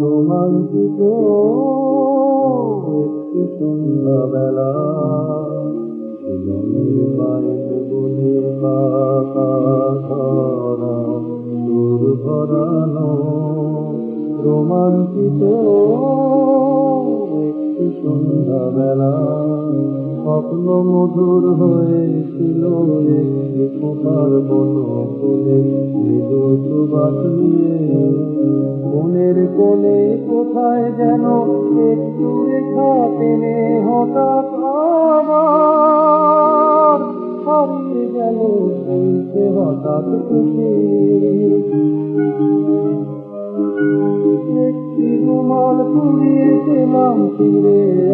রোমাঞ্চিত একটি সন্ধ্যাবেলা জমির বাড়িতে বনের পাতা ধরা দূর ভরানো রোমাঞ্চিত একটি সন্ধ্যাবেলা স্বপ্ন মধুর হয়েছিল একটি সুবাস নিয়ে। মনের কোণে কোথায় যেন একটু রেখা টেনে হঠাৎ আবার হারিয়ে গেল বলতে হঠাৎ খুশি একটি রুমাল কুড়িয়েছিলাম ফিরে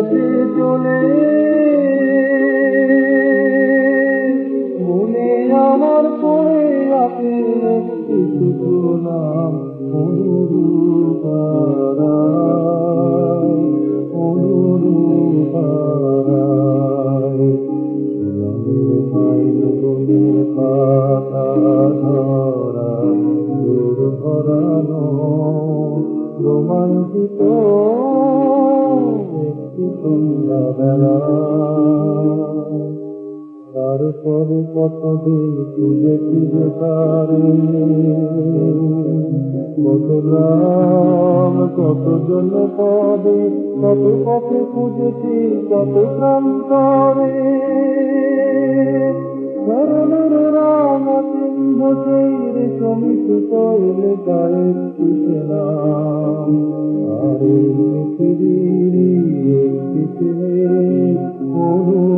তো চলে মনে আমার পড়ে একটি শুধু নাম অনুরূপারায় পাইল বলে তারপরে কতদিন খুঁজে খুঁজে তারে কত নাম কত জন পদে কত পথে খুঁজেছি কত প্রান্তরে ধরনের রাম চিহ্ন সেই রেশমি সুতোয় গায়ে নাম Oh,